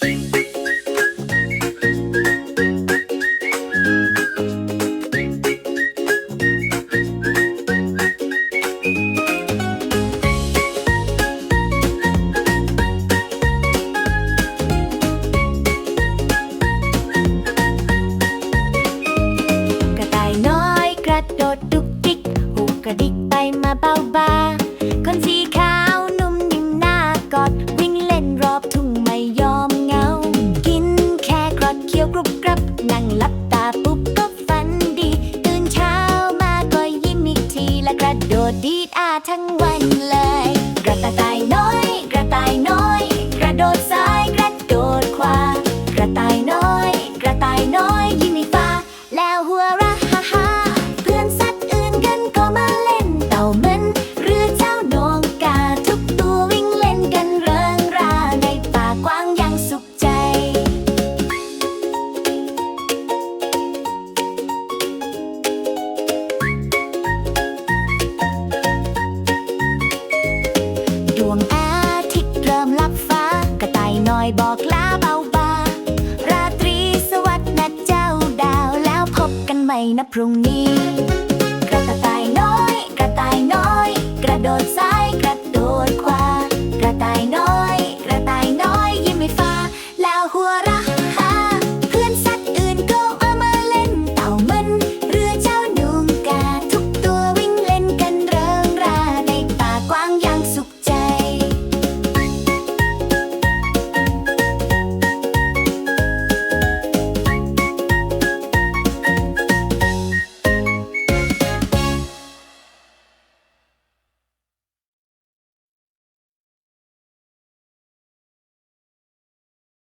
thing, thing, thing. นั่งหลับตาปุ๊บก็ฝันดี ตื่นเช้ามาก็ยิ้มอีกทีและกระโดดดีดอาทั้งวัน บอกลาเบาบาราตรีสวัสดิ์นะเจ้าดาว แล้วพบกันใหม่นะพรุ่งนี้